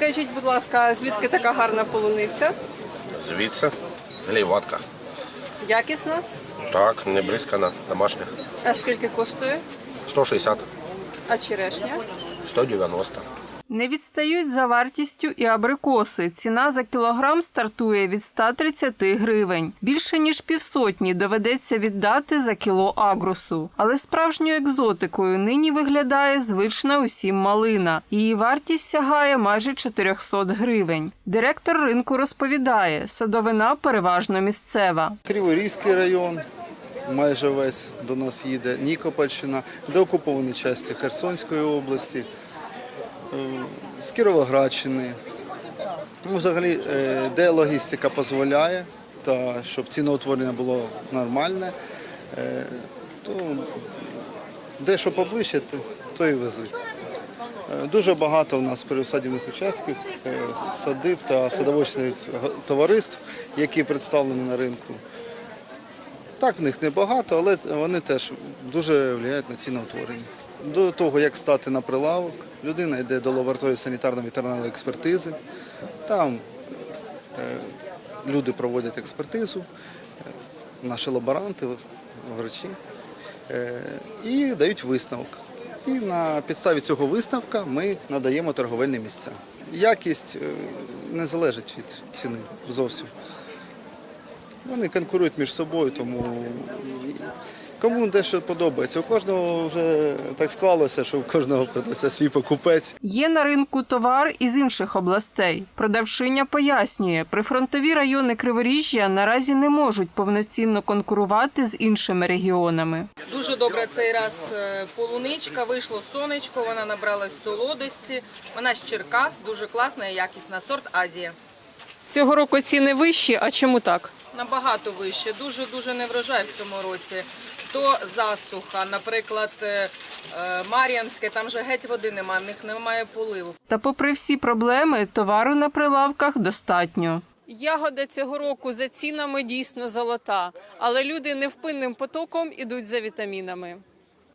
Скажіть, будь ласка, звідки така гарна полуниця? Звідси гліватка. Якісна? Так, не бризкана, домашня. А скільки коштує? 160, А черешня? 190. Не відстають за вартістю і абрикоси. Ціна за кілограм стартує від 130 гривень. Більше ніж півсотні доведеться віддати за кіло агросу. Але справжньою екзотикою нині виглядає звична усім малина. Її вартість сягає майже 400 гривень. Директор ринку розповідає, садовина переважно місцева. Криворізький район, майже весь до нас їде, Нікопольщина, деокуповані частини Херсонської області, з Кіровоградщини. Ну, взагалі, е, де логістика дозволяє, та щоб ціноутворення було нормальне, е, то де що поближче, то- і везуть. Е, Дуже багато у нас пересадівних участків, е, садиб та садовочних товариств, які представлені на ринку. Так, в них небагато, але вони теж дуже впливають на ціноутворення. До того, як стати на прилавок, людина йде до лабораторії санітарно-ветеринарної експертизи. Там е, люди проводять експертизу, е, наші лаборанти, врачі, е, і дають висновок. І на підставі цього висновка ми надаємо торговельні місця. Якість не залежить від ціни зовсім. Вони конкурують між собою, тому кому дещо подобається. У кожного вже так склалося, що у кожного придеться свій покупець. Є на ринку товар із інших областей. Продавчиня пояснює, прифронтові райони Криворіжжя наразі не можуть повноцінно конкурувати з іншими регіонами. Дуже добре цей раз е, полуничка, вийшло сонечко, вона набралась солодості. Вона з Черкас, дуже класна і якісна сорт Азія. Цього року ціни вищі, а чому так? Набагато вище, дуже дуже не врожай в цьому році. То засуха, наприклад, е, е, Мар'янське, там же геть води немає, в них немає поливу. Та, попри всі проблеми, товару на прилавках достатньо. Ягода цього року за цінами дійсно золота, але люди невпинним потоком ідуть за вітамінами.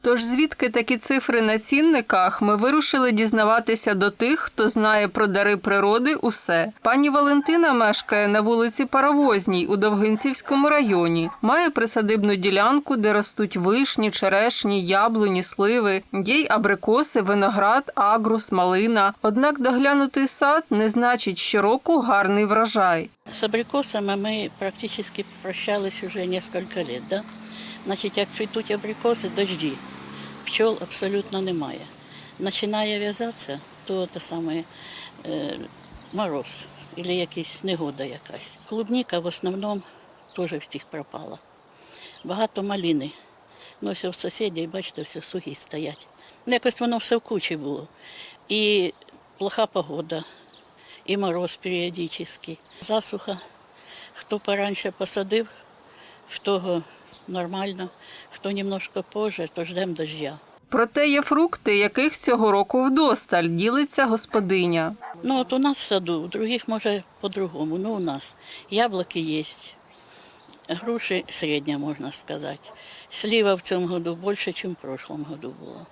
Тож звідки такі цифри на цінниках, ми вирушили дізнаватися до тих, хто знає про дари природи усе. Пані Валентина мешкає на вулиці Паровозній у Довгинцівському районі. Має присадибну ділянку, де ростуть вишні, черешні, яблуні, сливи, є й абрикоси, виноград, агрус, малина. Однак доглянутий сад не значить щороку гарний врожай. С абрикосами мы практически прощались уже несколько лет. Да? Значить, як цвітуть абрикоси, дожді. Пчол абсолютно немає. Починає в'язатися, то те саме е, мороз або якась негода якась. Клубніка в основному теж всіх пропала. Багато малини. Ну, все в сусідів, бачите, все сухі стоять. Ну, Якось воно все в кучі було. І плоха погода, і мороз періодичний. Засуха. Хто пораньше посадив, в того нормально, хто немножко позже, то ждемо дождя. Проте є фрукти, яких цього року вдосталь ділиться господиня. Ну, от у нас в саду, у других може по-другому, ну у нас яблоки є, груші середня, можна сказати. Слива в цьому году більше, ніж в прошлом году було.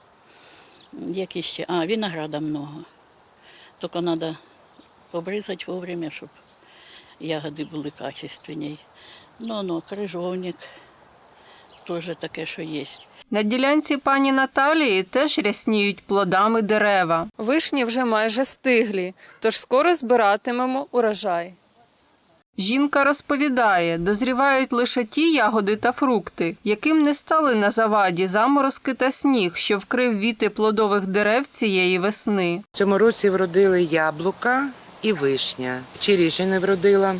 Які ще? А, винограда много. Тільки треба обрізати вовремя, щоб ягоди були качественні. Ну, ну, крижовник теж таке, що є. На ділянці пані Наталії теж рясніють плодами дерева. Вишні вже майже стиглі, тож скоро збиратимемо урожай. Жінка розповідає, дозрівають лише ті ягоди та фрукти, яким не стали на заваді заморозки та сніг, що вкрив віти плодових дерев цієї весни. В цьому році вродили яблука і вишня. Черіша не вродила,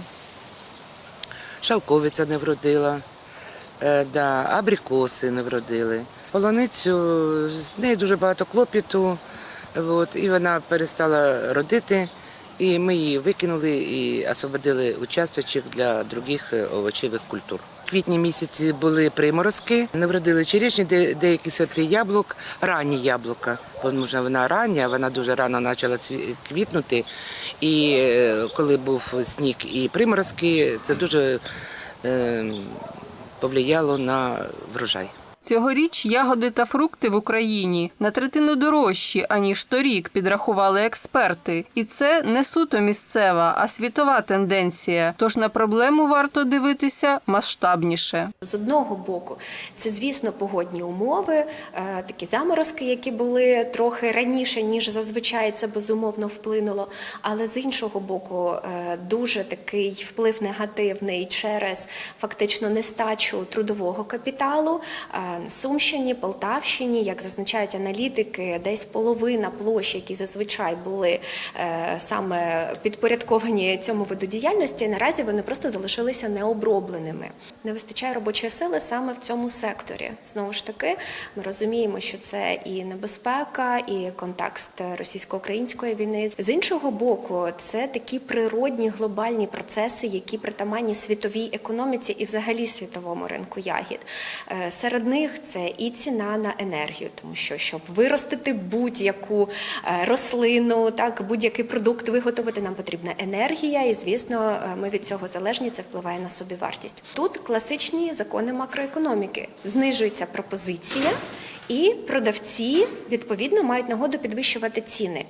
шовковиця не вродила, да, абрикоси не вродили. Полуницю з нею дуже багато клопіту, от, і вона перестала родити. І ми її викинули і освободили участочок для інших овочевих культур. В квітні місяці були приморозки, не вродили черешні, де- деякі сорти яблук, ранні яблука. Тому що вона рання, вона дуже рано почала квітнути. І е, коли був сніг і приморозки, це дуже е, повлияло на врожай. Цьогоріч ягоди та фрукти в Україні на третину дорожчі, аніж торік, підрахували експерти. І це не суто місцева, а світова тенденція. Тож на проблему варто дивитися масштабніше. З одного боку, це звісно погодні умови, е, такі заморозки, які були трохи раніше, ніж зазвичай це безумовно вплинуло. Але з іншого боку, е, дуже такий вплив негативний через фактично нестачу трудового капіталу. Е, Сумщині, Полтавщині, як зазначають аналітики, десь половина площ, які зазвичай були е, саме підпорядковані цьому виду діяльності, наразі вони просто залишилися необробленими. Не вистачає робочої сили саме в цьому секторі. Знову ж таки, ми розуміємо, що це і небезпека, і контекст російсько-української війни. З іншого боку, це такі природні глобальні процеси, які притаманні світовій економіці і взагалі світовому ринку ягід. Е, Серед них це і ціна на енергію, тому що щоб виростити будь-яку е, рослину, так будь-який продукт виготовити, нам потрібна енергія, і звісно, е, ми від цього залежні. Це впливає на собівартість. Тут класичні закони макроекономіки. Знижується пропозиція, і продавці відповідно мають нагоду підвищувати ціни.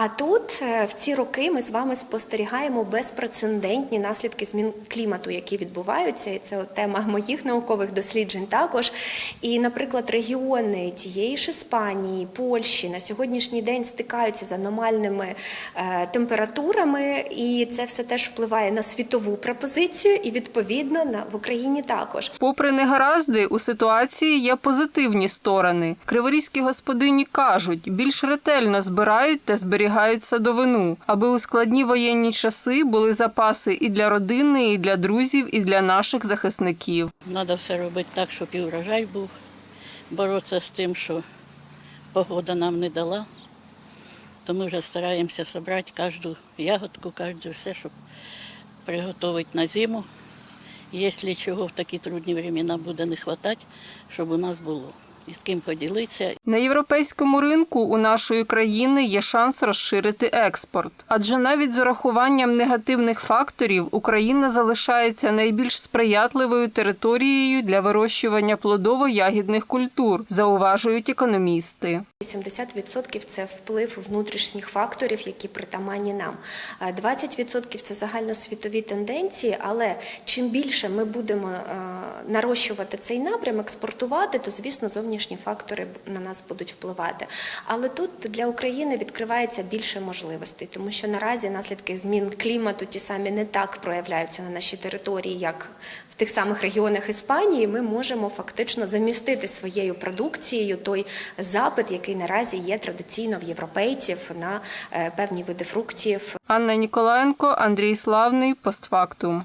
А тут е, в ці роки ми з вами спостерігаємо безпрецедентні наслідки змін клімату, які відбуваються, і це тема моїх наукових досліджень також. І, наприклад, регіони тієї ж Іспанії, Польщі на сьогоднішній день стикаються з аномальними е, температурами, і це все теж впливає на світову пропозицію, і відповідно на в Україні також. Попри негаразди, у ситуації є позитивні сторони. Криворізькі господині кажуть, більш ретельно збирають та зберігають садовину, аби у складні воєнні часи були запаси і для родини, і для друзів, і для наших захисників. Треба все робити так, щоб і урожай був. Боротися з тим, що погода нам не дала. То ми вже стараємося зібрати кожну ягодку, кожну все, щоб приготувати на зиму. Якщо чого в такі трудні времена буде не вистачати, щоб у нас було. І з ким поділитися, На європейському ринку у нашої країни є шанс розширити експорт, адже навіть з урахуванням негативних факторів Україна залишається найбільш сприятливою територією для вирощування плодово-ягідних культур, зауважують економісти. 80% – це вплив внутрішніх факторів, які притаманні нам. Е, 20% – це загальносвітові тенденції, але чим більше ми будемо е, нарощувати цей напрям, експортувати, то, звісно, зовнішні фактори на нас будуть впливати. Але тут для України відкривається більше можливостей, тому що наразі наслідки змін клімату ті самі не так проявляються на нашій території, як в тих самих регіонах Іспанії. Ми можемо фактично замістити своєю продукцією той запит, який наразі є традиційно в європейців на е, певні види фруктів, Анна Ніколаєнко, Андрій Славний, постфактум.